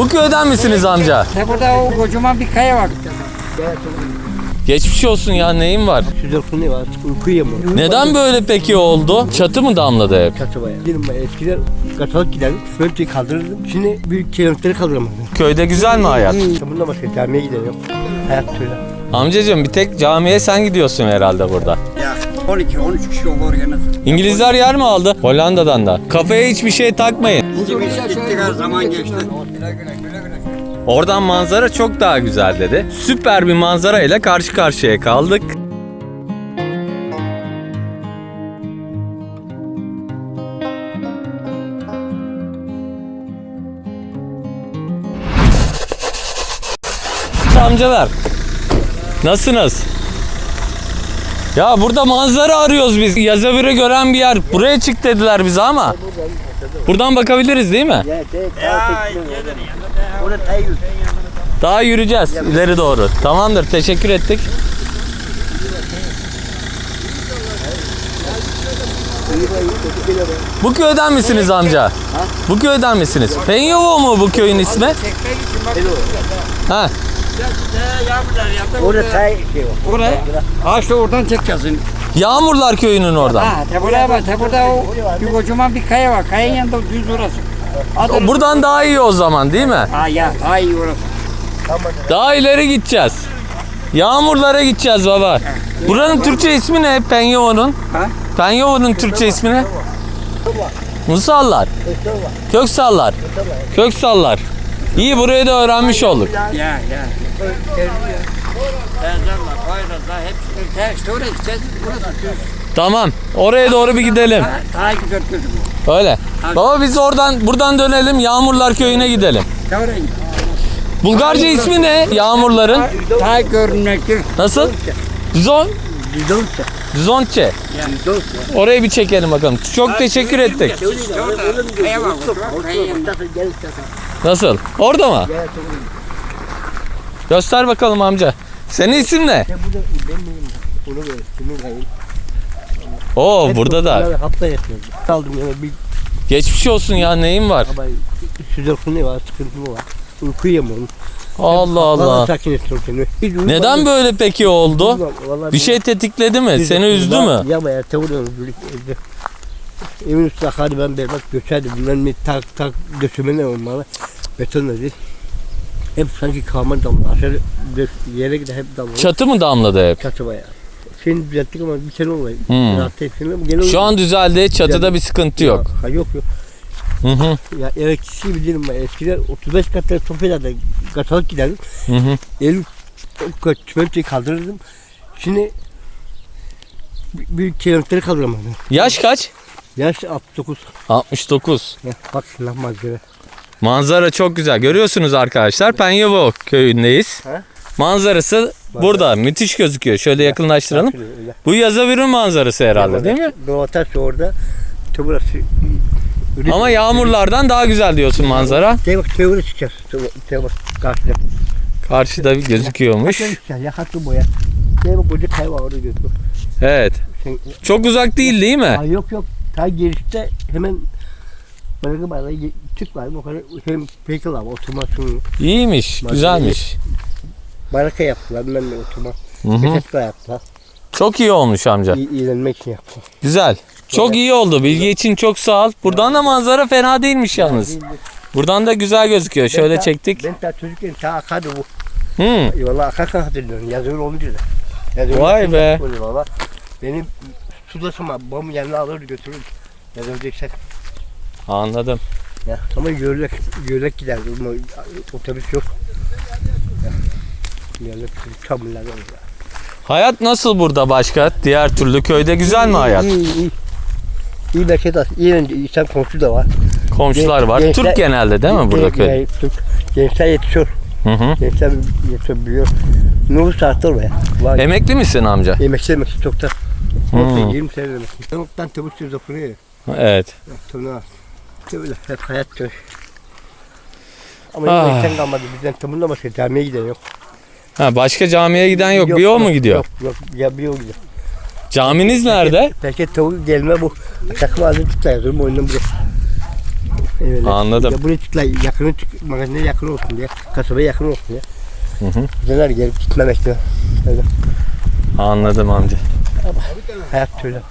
Bu köyden misiniz amca? İşte burada o kocaman bir kaya var. Geçmiş olsun ya neyin var? Şizofreni var. Uyku yemiyor. Neden böyle peki oldu? Çatı mı damladı hep? Katı bayağı. Benim bayağı eskiden katalık giderdim. Böyle kaldırırdım. Şimdi büyük kilometreleri kaldıramadım. Köyde güzel mi hayat? Bundan başka camiye gidiyorum. Hayat öyle. Amcacığım bir tek camiye sen gidiyorsun herhalde burada. Ya 12-13 kişi olur gene. İngilizler yer mi aldı? Hollanda'dan da. Kafaya hiçbir şey takmayın. İkimiz gittik her zaman geçti. Oradan manzara çok daha güzel dedi. Süper bir manzara ile karşı karşıya kaldık. Amcalar. Nasılsınız? Ya burada manzara arıyoruz biz. Yazıvırı gören bir yer. Buraya çık dediler bize ama. Buradan bakabiliriz değil mi? Daha yürüyeceğiz ileri doğru. Tamamdır teşekkür ettik. Bu köyden misiniz amca? Bu köyden misiniz? Penyovo mu bu köyün ismi? Ha, Orada tayı şey var. Oraya. Ha işte oradan çekeceğiz şimdi. Yağmurlar köyünün oradan. Ha te buraya bak. Te burada o bir kocaman bir kaya var. Kayanın yanında düz orası. Adı Buradan daha iyi o zaman değil mi? Ha ya daha iyi orası. Daha ileri gideceğiz. Yağmurlara gideceğiz baba. Buranın Türkçe ismi ne Penyovo'nun? Ha? Penyovo'nun Türkçe ismi ne? Musallar. Köksallar. Köksallar. İyi burayı da öğrenmiş olduk. Ya ya. Oraya gideceğiz. Burası düz. Tamam. Oraya doğru bir gidelim. Var. Öyle. Baba biz oradan buradan dönelim. Yağmurlar köyüne gidelim. Oraya git. Bulgarca ismi ne? Yağmurların. Görünmektir. Nasıl? Zon Düzonça. Zontçe. Orayı bir çekelim bakalım. Çok teşekkür ettik. Orada kaya var. Nasıl? Orada mı? Göster bakalım amca. Senin isim ne? Onu böyle. Kimin kayın? Oo burada da. Hafta yapıyoruz. Kaldım yani bir Geçmiş olsun ya neyin var? şizofreni var. Sıkıntı var. Uyku. Allah Allah. Sakin istiyorum seni. Hiç uyumadım. Neden böyle peki oldu? Vallahi Bir şey tetikledi mi? Seni üzdü mü? Ya bayağı evde. Evin üstüne hadi ben berbat göçerdim. Bunların bir tak tak döşeme ne olmalı. Beton dedi. Hep sanki kalma damla. Aşağı dö- yere gider hep damla. Çatı mı damladı hep? Çatı bayağı. Şimdi düzelttik ama bir sene olmadı. Hmm. Rahat gene Şu an düzeldi. Çatıda bir sıkıntı yok. Ha yok yok. Hı hı. Ya elektrikçi bilirim ben. Eskiden 35 katlı sofyalarda kaçalık giderdim. Hı hı. Elim çöpçeyi kaldırırdım. Şimdi bir- büyük kilometreleri kaldıramadım. Yaş kaç? Yaş 69. 69. Ya, bak lan malzeme. Manzara çok güzel. Görüyorsunuz arkadaşlar. Penyovo köyündeyiz. Manzarası burada. Müthiş gözüküyor. Şöyle yakınlaştıralım. Bu Yazıvır'ın manzarası herhalde değil mi? Doğataş orada. Burası. Ama yağmurlardan daha güzel diyorsun manzara. Te bak te oraya çıkacağız. Te bak te bak karşıda. Karşıda bir gözüküyormuş. Hatta çıkacağız ya hattı boya. Te bak orada kay var orada gözüküyor. Evet. Çok uzak değil değil mi? Aa, yok yok. Ta girişte hemen Bana bana Türk var o kadar hem pekal var otomasyon İyiymiş. Güzelmiş. baraka yaptılar ben de hı. Petetka yaptılar. Çok iyi olmuş amca. İ- için yaptılar. Güzel. Çok iyi oldu. Bilgi için çok sağ ol. Buradan da manzara fena değilmiş yalnız. Buradan da güzel gözüküyor. Şöyle Ben çektik. Ben ta çocukken ta akardı bu. Hı. E, Valla akarken hatırlıyorum. Yazıyor olunca da. Yazıyor Vay be. Valla. Benim sulasama babamın yanına alır götürür. Yazılacaksak. Anladım. Ya. Ama yörlek, yörlek giderdi. Ama Otobüs yok. Ya. Yörlek çamurlar olur. Hayat nasıl burada başka? Diğer türlü köyde güzel mi hayat? İyi iyi. iyi. Bereket az. İyi önce insan komşu da var. Komşular var. Gençler- Türk genelde değil mi burada köy? Türk. Gençler yetişiyor. Hı hı. Gençler yetişebiliyor. Nüfus arttı. Var. Emekli misin amca? Emekli emekli çok da. Hmm. 20 sene emekli. Tavuktan tavuk söz okunuyor. Evet. Tavuk Öyle hep hayat köy. Ama Ah. emekten kalmadı. Bizden tavukla başka camiye giden yok. Ha, başka camiye giden yok. Bir yol mu gidiyor? Yok yok. Ya bir yol gidiyor. Caminiz nerede? Peki tavuk gelme bu. Takım ağzını tutar. Durum oyundan buraya. Evet. Anladım. Ya buraya çıkla yakını çık, magazine yakın olsun diye, kasabaya yakın olsun diye. Hı hı. Güzeller gelip gitmemek diyor. Öyle. Anladım amca. Hayat şöyle.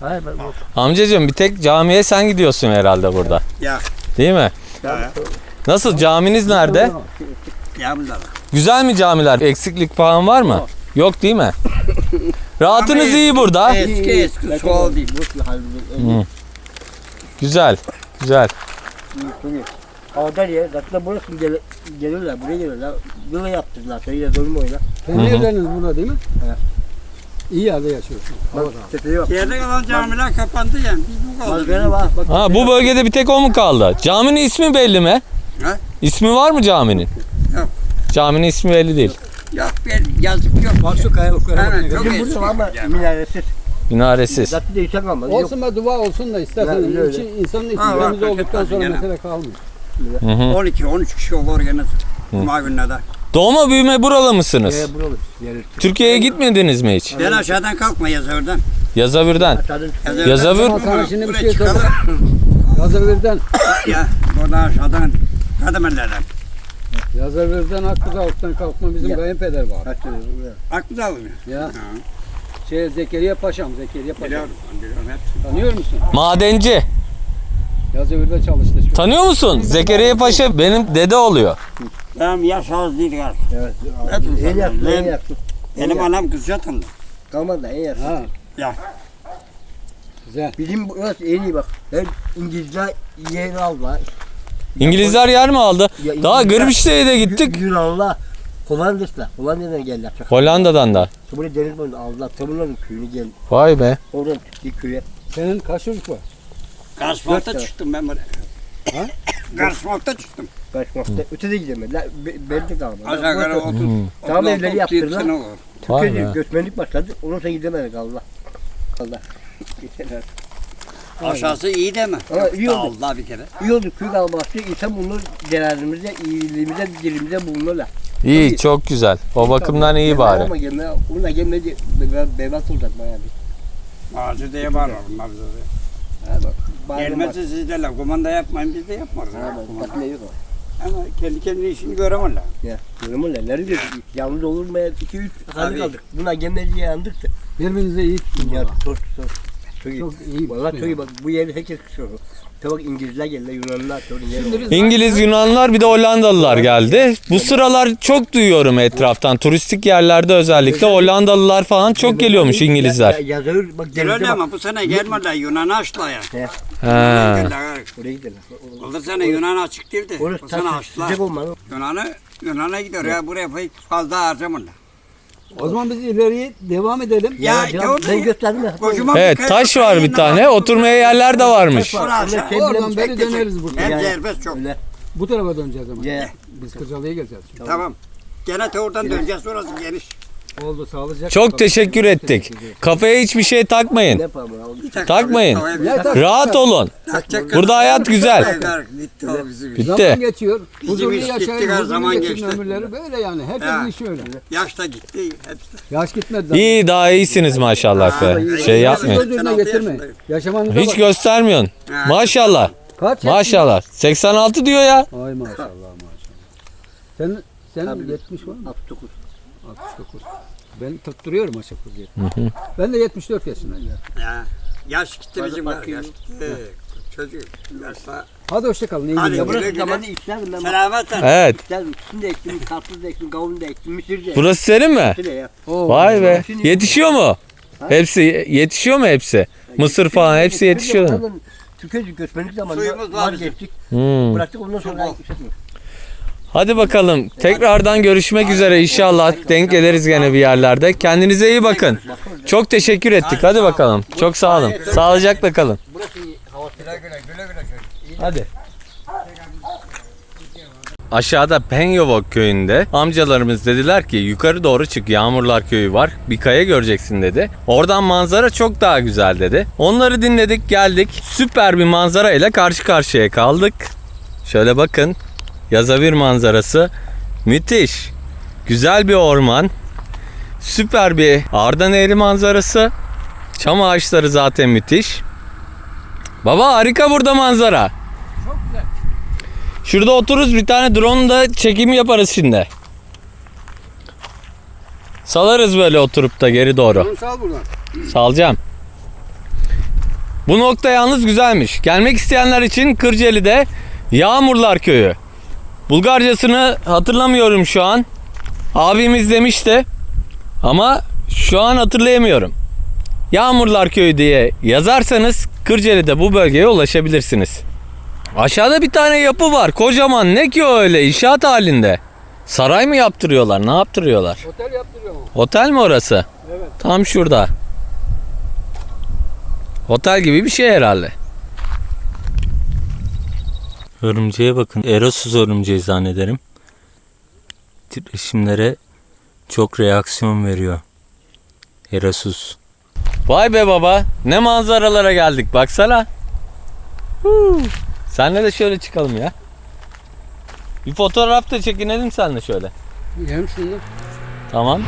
Hayır ben Amcacığım bir tek camiye sen gidiyorsun herhalde burada. Ya. Değil mi? Ya. Nasıl caminiz nerede? Da. Güzel mi camiler? Eksiklik falan var mı? Yok değil mi? Rahatınız Cami- iyi burada. Eski eski değil. Hı. Güzel. Güzel. Ağda ya, zaten burası gel geliyorlar, buraya geliyorlar. Yıla yaptırdılar, yine dönüm oyna. Kendi evleriniz burada değil mi? Evet. İyi yerde yaşıyorsun. Bak, tepeye bak. Yerde kalan camiler kapandı yani. Biz bu kaldık. Var, bak. Ha bu bölgede bir tek o mu kaldı? Caminin ismi belli mi? Ha? İsmi var mı caminin? Yok. Caminin ismi belli değil. Yok bir yazık yok. Bak şu kayalıklara Evet, bakın. çok eski. ama minaresiz. Minaresiz. Zaten değişen kalmadı. Yok. Olsun be dua olsun da istersen içi, insanın içi temiz olduktan sonra mesele kalmıyor. Hı hı. 12-13 kişi olur gene. Cuma gününe de. Doğma büyüme buralı mısınız? Ee, buralı. Yeri. Türkiye'ye gitmediniz mi hiç? Ben aşağıdan kalkma yazıörden. Yazavür'den. Yazıörden Yazıvır- Ama sana şimdi bir şey çıkalım. Yazavir'den, ya buradan aşağıdan kademelerden. Yazavir'den Akkuzaltı'dan kalkma bizim kayınpeder var. Aklınıza almıyor. Ya şey Zekeriya Paşam, Zekeriya Paşam. Biliyorum. Biliyorum hepsini. Tanıyor musun? Madenci. Yazavir'de çalıştı. şu an. Tanıyor musun? Zekeriya Paşa benim dede oluyor. Benim yaş az değil galiba. Evet. Hepimiz En yakın, en Ben- yakın. Benim anam kız yatındı. Kalmadı da en yakın. Ha. Ya. Güzel. Bizim burası en iyi bak. Ben İngilizler yer aldılar. İngilizler yer mi aldı? Ya Daha İngilizler- Gırbişte'ye de gittik. Yu- Yunanlılar. Hollanda'da. Hollanda'dan geldiler. Çok. Hollanda'dan da. Buraya deniz boyunda aldılar. Tabuların köyünü geldi. Vay be. Oradan çıktı köye. Senin kaç çocuk var? Dört çıktım ben buraya. Ha? Karşımakta çıktım. Kaçmakta. Öte de gidemediler. Be, ben de kalmadı. Aşağı yukarı Burası- 30. Tamam, 36, evleri 37 yaptırdılar. sene olur. Vay Türkiye'de be. göçmenlik başladı. Ondan sonra gidemedik Allah. Allah. Aşağısı iyi değil mi? Ama Yok, iyi oldu. dağıldı bir kere. İyi oldu köy kalması. İnsan bunlar cenazemize, iyiliğimize, dilimize bulunurlar. İyi çok güzel. O bakımdan iyi bari. Ama gelme. Ona gelmedi. be- Bebat olacak bayağı bir. Ağacı diye bağırır bunlar bize. de. Ha bak. Gelmezse siz derler kumanda yapmayın biz de yapmarız. Ha bak. Bak ne yok o. Ama kendi kendine işini göremezler. Ya. Neler diyor. Yalnız olur mu? 2-3 hali Tabii. kaldık. Buna gelmediği yandık da. Birbirinize iyi tutun. Ya valla. çok çok. Çok iyi. Çok iyi. Valla çok tutuyor. iyi bak. Bu yeri herkes kışıyor. Tabii İngilizler geldi. Yer Şimdi biz İngiliz, Yunanlılar bir de Hollandalılar geldi. Bu sıralar çok duyuyorum etraftan. Turistik yerlerde özellikle Hollandalılar falan çok geliyormuş İngilizler. Ya, yazıyor. Bak Gel denizde bak. ama bu sene gelmediler Yunan'ı açtılar ya. Ha. Geldiler. Oraya gidelim. Bu sene Yunan açık değildi. Orası Bu sene taş açtılar. sıcak olmalı. Yunan'ı Yunan'a gidiyor ya buraya pek fazla harcamadılar. O zaman biz ileriye devam edelim. Ya, Ya, ya, ben gösterdim ya. Kocaman bir Evet kaya- taş var bir tane. Oturmaya yerler de varmış. Orası. Oradan beri döneriz burada. Hem Yani. serbest çok. Öyle. Bu tarafa döneceğiz ama. Ya. Biz Kırcalı'ya geleceğiz. şimdi. Tamam. Gene de oradan döneceğiz orası geniş. Oldu sağlıcakla. Çok teşekkür ettik. Kafaya hiçbir şey takmayın. Ya? Takmayın. Ya, Rahat olun. Burada hayat güzel. Bitti o bizim iş. Zaman Bitti. geçiyor. Bizim Huzurlu iş gitti, yaşayın. Huzurlu zaman geçti. ömürleri böyle yani. Herkesin Ha. işi öyle. Yaş da gitti. Hepsi. Yaş gitmedi. zaten. İyi daha iyisiniz maşallah be. Şey yapmayın. Yaşamanıza Hiç bak. göstermiyorsun. Ha. Maşallah. Kaç? Maşallah. 86 diyor ya. Ay maşallah maşallah. Sen sen Tabii. 70 var mı? 69. 69. Ben tutturuyorum aşağı 70. Ben de 74 yaşındayım. Ya. Yaş gitti bizim yaş gitti. Çocuk. Yaşta. Hadi hoşça kalın. iyi Hadi. günler. Ya burası Güle zamanı işlerdim ben. Selametle. Evet. İşlerdim. İkisini de ektim, karpuz da ektim, kavun da ektim, mısır da ektim. Burası senin mi? Oo. Vay be. Yetişiyor mu? Hepsi yetişiyor mu hepsi? Mısır falan hepsi yetişiyor mu? Türkiye göçmenlik zamanında Suyumuz var bizim. vazgeçtik. Hmm. Bıraktık ondan sonra Çok işletmiyoruz. Hadi bakalım. Tekrardan görüşmek üzere inşallah. Denk geliriz gene bir yerlerde. Kendinize iyi bakın. Çok teşekkür ettik. Hadi bakalım. Çok sağ olun. Sağlıcakla kalın. Hadi. Aşağıda Penyovok köyünde amcalarımız dediler ki yukarı doğru çık Yağmurlar köyü var bir kaya göreceksin dedi. Oradan manzara çok daha güzel dedi. Onları dinledik geldik süper bir manzara ile karşı karşıya kaldık. Şöyle bakın Yazavir manzarası müthiş. Güzel bir orman. Süper bir Ardan Eğri manzarası. Çam ağaçları zaten müthiş. Baba harika burada manzara. Şurada otururuz bir tane drone da çekim yaparız şimdi. Salarız böyle oturup da geri doğru. Onu sal buradan. Salacağım. Bu nokta yalnız güzelmiş. Gelmek isteyenler için Kırcaali'de Yağmurlar Köyü. Bulgarcasını hatırlamıyorum şu an. Abimiz demişti. Ama şu an hatırlayamıyorum. Yağmurlar Köyü diye yazarsanız Kırcaali'de bu bölgeye ulaşabilirsiniz. Aşağıda bir tane yapı var. Kocaman ne ki öyle inşaat halinde. Saray mı yaptırıyorlar? Ne yaptırıyorlar? Otel yaptırıyor mu? Otel mi orası? Evet. Tam şurada. Otel gibi bir şey herhalde. Örümceğe bakın. Erosus örümceği zannederim. Titreşimlere çok reaksiyon veriyor. Erosus. Vay be baba. Ne manzaralara geldik baksana. Huu. Senle de şöyle çıkalım ya. Bir fotoğraf da çekinelim senle şöyle. Yiyelim şunu. Tamam.